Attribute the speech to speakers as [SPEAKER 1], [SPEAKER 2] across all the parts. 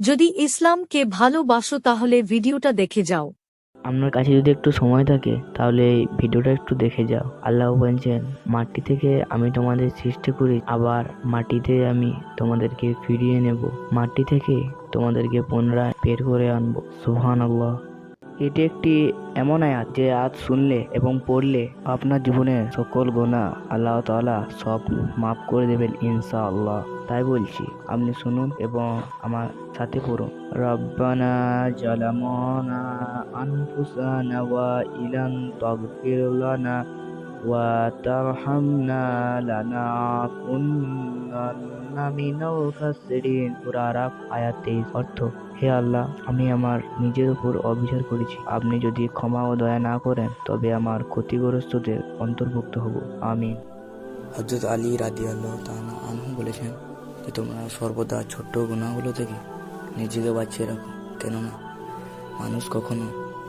[SPEAKER 1] যদি ইসলামকে ভালোবাসো তাহলে ভিডিওটা দেখে যাও।
[SPEAKER 2] আপনার কাছে যদি একটু সময় থাকে, তাহলে এই ভিডিওটা একটু দেখে যাও। আল্লাহ বলছেন, মাটি থেকে আমি তোমাদের সৃষ্টি করি, আবার মাটিতে আমি তোমাদেরকে ফিরিয়ে নেব। মাটি থেকে তোমাদেরকে পুনরায় বের করে আনব। সুহান আল্লাহ এটি একটি এমন আয়াত যে আজ শুনলে এবং পড়লে আপনার জীবনের সকল গোনা আল্লাহ তালা সব মাফ করে দেবেন ইনশা আল্লাহ তাই বলছি, আপনি শুনুন এবং আমার সাথে পড়ুন। রব্বানা জালামনা আনফুসানা ওয়া ইলান তাগফির তারহামনা লানাকুন্নান্না মিনাল খাসিরিন সূরা আরাফ, আয়াত 23 অর্থ, হে আল্লাহ, আমি আমার নিজের উপর অবিচার করেছি। আপনি যদি ক্ষমা ও দয়া না করেন, তবে আমার ক্ষতিগ্রস্তদের অন্তর্ভুক্ত হব। আমিন।
[SPEAKER 3] হজরত আলী রাদি আল্লাহ তাআলা আনহু বলেছেন যে, তোমরা সর্বদা ছোট্ট গুণাগুলো থেকে নিজেকে বাঁচিয়ে রাখো। কেননা, মানুষ কখনো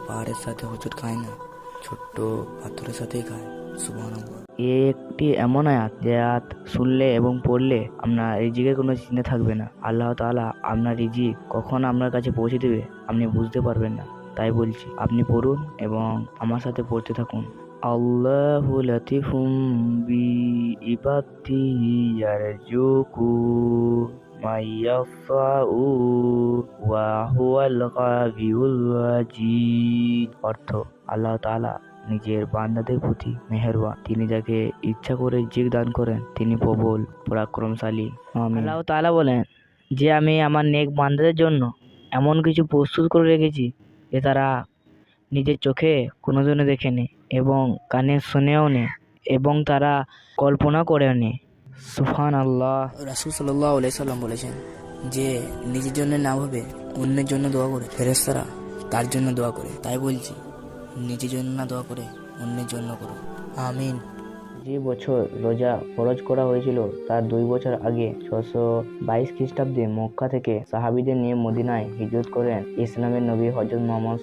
[SPEAKER 3] পাহাড়ের সাথে হোঁচট খায় না। ছোট্ট পাথরের সাথেই খায়।
[SPEAKER 2] এ একটি এমন আয়াত যে আয়াত শুনলে এবং পড়লে আপনার রিজিকের কোনো চিন্তা থাকবে না। আল্লাহ তাআলা আপনার রিজিক কখন আপনার কাছে পৌঁছে দেবে আপনি বুঝতে পারবেন না। তাই বলছি, আপনি পড়ুন এবং আমার সাথে পড়তে থাকুন। আল্লাহু লাতিফুম বি ইবাদিহি ইয়ারজুকু মাইয়াফাউ ওয়া হুয়াল গাবিউল ওয়াজিদ অর্থ, আল্লাহ তাআলা নিজের বান্দাদের প্রতি মেহেরবান। তিনি যাকে ইচ্ছা করে রিজিক দান করেন, তিনি প্রবল, পরাক্রমশালী। আল্লাহ তাআলা বলেন, যে আমি আমার নেক বান্দাদের জন্য এমন কিছু প্রস্তুত করে রেখেছি যে তারা নিজের চোখে কোনোদিনও দেখেনি এবং কানে শুনেও নি এবং তারা কল্পনা করেও নি। সুফান আল্লাহ
[SPEAKER 3] রাসুল সাল্লাহ আলাইসাল্লাম বলেছেন যে, নিজের জন্য না ভাবে অন্যের জন্য দোয়া করে। ফেরেস্তারা তার জন্য দোয়া করে। তাই বলছি, নিজের জন্য না দোয়া করে, অন্যের জন্য করো। আমিন।
[SPEAKER 2] যে বছর রোজা ফরজ করা হয়েছিল, তার দুই বছর আগে ছশো বাইশ খ্রিস্টাব্দে মক্কা থেকে সাহাবিদের নিয়ে মদিনায় হিজরত করেন ইসলামের নবী হজরত মোহাম্মদ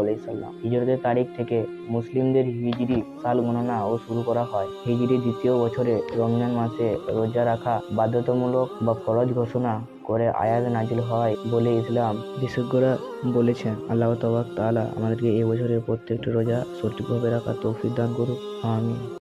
[SPEAKER 2] আলাইসাল্লাম হিজরতের তারিখ থেকে মুসলিমদের হিজরি সাল গণনা ও শুরু করা হয়। হিজরি দ্বিতীয় বছরে রমজান মাসে রোজা রাখা বাধ্যতামূলক বা ফরজ ঘোষণা করে আয়াত নাজিল হয় বলে ইসলাম বিশেষজ্ঞরা বলেছেন। আল্লাহ তবাক তাআলা আমাদেরকে এই বছরের প্রত্যেকটি রোজা সঠিকভাবে রাখা তৌফিক দান করুক। আমিন।